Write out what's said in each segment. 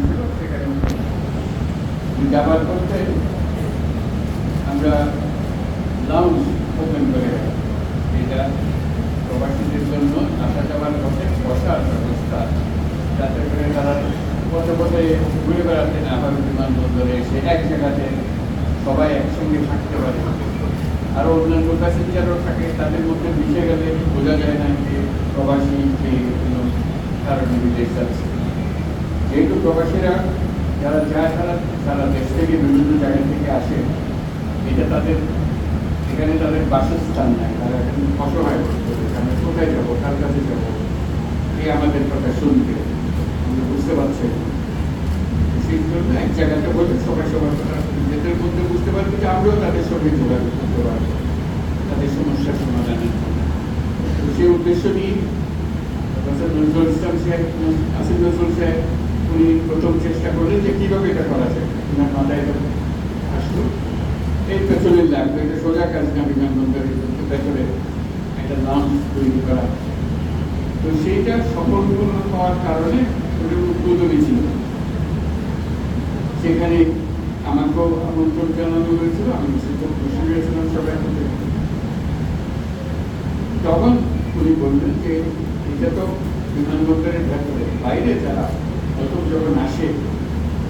ছিল করতে আমরা লাউঞ্জ ওপেন করে এটা প্রবাসীদের জন্য আসা যাওয়ার পথে বসার ব্যবস্থা যাতে করে তারা পথে পথে ঘুরে বেড়াতে না হয় বিমানবন্দরে এসে এক জায়গাতে সবাই একসঙ্গে থাকতে পারে। আরও অন্যান্য প্যাসেঞ্জারও থাকে, তাদের মধ্যে মিশে গেলে বোঝা যায় না যে প্রবাসী যে কোনো কারণে বিদেশ যাচ্ছে। যেহেতু প্রবাসীরা যারা যায় তারা সারা দেশ থেকে বিভিন্ন জায়গা থেকে আসে, এটা তাদের, এখানে তাদের বাসস্থান নাই। তারা এখন অসহায় আমি কোথায় যাব, কার কাছে যাব? এই আমাদের কথা শুনবে। আমরা বুঝতে পারছি সেই জন্য এক জায়গাতে বলে সবাই সবার কথা নিজেদের মধ্যে বুঝতে পারবে যে আমরাও তাদের সঙ্গে যোগাযোগ করতে পারব। তাদের সমস্যার সমাধানের সেই উদ্দেশ্য নিয়ে নজরুল ইসলাম সাহেব আসিফ নজরুল সাহেব উনি প্রথম চেষ্টা করলেন যে কীভাবে এটা করা যায়। ওনার মাথায় এটা আসলো। এই পেছনের লাগবে এটা সোজা কাজ না, বিমানবন্দরের ভেতরে একটা লঞ্চ তৈরি করা। তো সেইটা সফলপূর্ণ হওয়ার কারণে ওটা উদ্বোধনী ছিল সেখানে আমাকেও আমন্ত্রণ জানানো হয়েছিল, আমি খুশি হয়েছিলাম সবাই তখন উনি বললেন যে এটা তো বিমানবন্দরের ভেতরে, বাইরে যারা নতুন যখন আসে,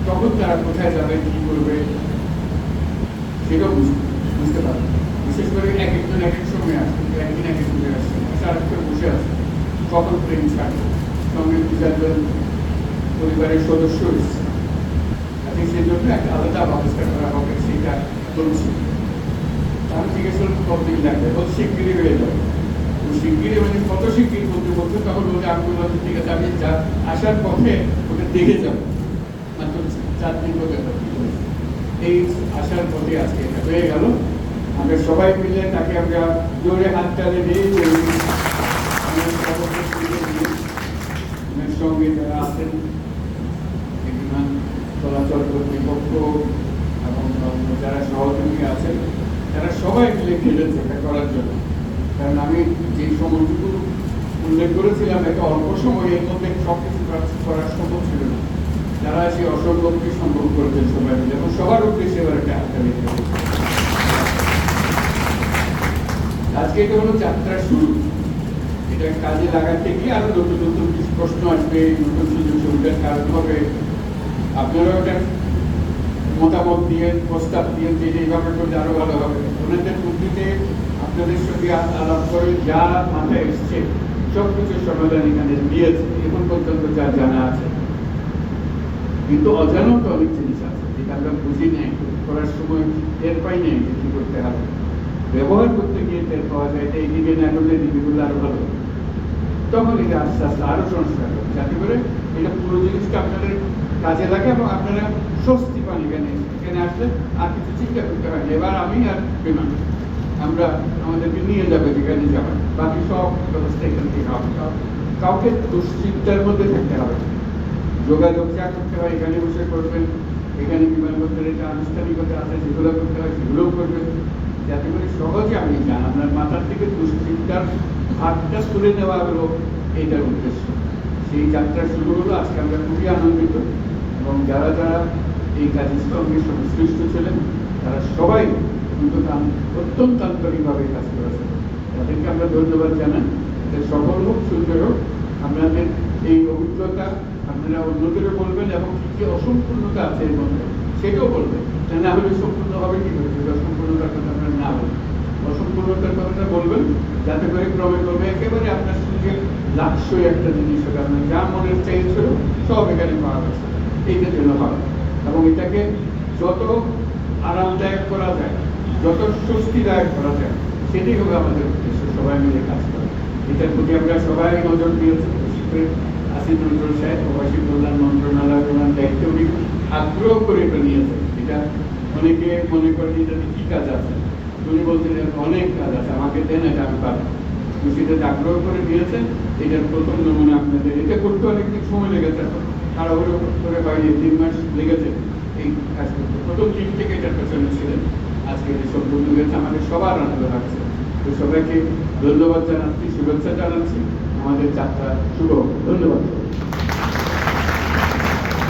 তখন তারা কোথায় যাবে, কি করবে, সেটাও বুঝতে পারবে বিশেষ করে এক একজন এক এক সময় আসে, একদিন এক একজন আসছে সারা বসে আছে কখন ট্রেন ছাড়বে? সঙ্গে দু চারজন পরিবারের সদস্য এসছে। আমি সেই জন্য একটা আলাদা ব্যবস্থা করা হবে, সেটা চলছে আমি জিজ্ঞেস করলাম কতদিন লাগবে? বল শিগগিরই হয়ে যাবে। তো শিগগিরই মানে কত শিগগির বলতে বলতে তখন বলতে আমি বললাম ঠিক আছে, আমি যা, আসার পথে দেখে যাব মাত্র চার দিন হতে পারে এই আসার পথে আজকে এটা হয়ে গেল। আমরা সবাই মিলে তাকে আমরা জোরে হাত তালে দিয়ে সঙ্গে যারা আছেন বিমান চলাচল কর্তৃপক্ষ এবং যারা সহযোগী আছেন, তারা সবাই মিলে খেলেছে এটা করার জন্য। কারণ আমি যে সময়টুকু উল্লেখ করেছিলাম একটা অল্প সময় মধ্যে সব কিছু করা সম্ভব ছিল না। যারা সেই অসম্ভবকে সম্ভব করেছেন সবাই মিলে এবং সবার উদ্দেশ্যে এবার একটা হাততালি দিতে আজকে এটা হলো যাত্রার শুরু। এটা কাজে লাগাতে গিয়ে আরও নতুন নতুন কিছু প্রশ্ন আসবে, নতুন সুযোগ সুবিধার কারণ হবে আপনারাও এটা মতামত দিয়ে, প্রস্তাব দিয়ে যে এইভাবে করলে আরও ভালো হবে। ওনাদের বুদ্ধিতে আপনাদের সঙ্গে আলাপ করে যা মাথায় এসছে সব কিছু সমাধান এখানে দিয়েছে, এখন পর্যন্ত যা জানা আছে। কিন্তু অজানাও তো অনেক জিনিস আছে, যেটা আমরা বুঝি নাই, করার সময় টের পাই নাই যে কি করতে হবে। ব্যবহার করতে গিয়ে টের পাওয়া যায় যে এইদিকে না করলে দিদিগুলো আরও ভালো। তখন এটা আস্তে আস্তে আরও সংস্কার হবে। যাতে করে এটা পুরো জিনিসটা আপনাদের কাজে লাগে এবং আপনারা স্বস্তি পান এখানে। এখানে আসলে আর কিছু চিন্তা করতে হয় এবার আমি আর বিমান আমরা আমাদেরকে নিয়ে যাবে যেখানে যাবেন বাকি সব ব্যবস্থা এখান থেকে হবে। কাউকে দুশ্চিন্তার মধ্যে থাকতে হবে যোগাযোগ যা করতে হয়, এখানে বসে করবেন, এখানে বিমানবন্দরে যে আনুষ্ঠানিকতা আছে যেগুলো করতে হয়, সেগুলোও করবেন। যাতে করে সহজে আপনি যান। আপনার মাথার থেকে দুশ্চিন্তার হাতটা তুলে দেওয়া হলো এইটার উদ্দেশ্য। সেই যাত্রা শুরু হলো, আজকে আমরা খুবই আনন্দিত। এবং যারা যারা এই কাজের সঙ্গে সংশ্লিষ্ট ছিলেন, তারা সবাই অত্যন্ত অত্যন্ত আন্তরিকভাবে কাজ করেছেন তাদেরকে আমরা ধন্যবাদ জানাই এতে সফল হোক সুন্দর হোক, আপনাদের এই অভিজ্ঞতা আপনারা অন্যদেরও বলবেন এবং কি অসম্পূর্ণতা আছে এর মধ্যে সেটাও বলবেন। তা না হলে সম্পূর্ণ হবে কি করে যদি অসম্পূর্ণতার কথা আপনারা না বলেন। অসম্পূর্ণতার কথাটা বলবেন, যাতে করে ক্রমে ক্রমে একেবারে আপনার সঙ্গে লাক্সই একটা জিনিস হবে। আপনার যা মনের চাইছিল সব এখানে পাওয়া গেছে। এইটা যেন হবে এবং এটাকে যত আরামদায়ক করা যায় যত স্বস্তিদায়ক করা যায় সেটাই হবে আমাদের উদ্দেশ্য, সবাই মিলে কাজ করা। এটার প্রতি আমরা সবাই নজর দিয়েছি আসিফ নজরুল সাহেব প্রবাসী কল্যাণ মন্ত্রণালয় ওনার দায়িত্ব উনি আগ্রহ করে এটা নিয়েছেন। এটা অনেকে মনে করেন এটাতে কি কাজ আছে? উনি বলছেন এর অনেক কাজ আছে, আমাকে দেন, এটা আমি পাবো। তো সেটাতে আগ্রহ করে দিয়েছেন, এটার প্রথম নমুনা আপনাদের, এটা করতে অনেকদিন সময় লেগেছে তাড়াহুড়ো করে বাইরে তিন মাস লেগেছে এই কাজ করতে। প্রথম দিন থেকে এটার পেছনে ছিলেন। আজকে যেসব বন্ধু রয়েছে, আমাদের সবার আনন্দ লাগছে। তো সবাইকে ধন্যবাদ জানাচ্ছি, শুভেচ্ছা জানাচ্ছি। আমাদের যাত্রা শুভ। ধন্যবাদ।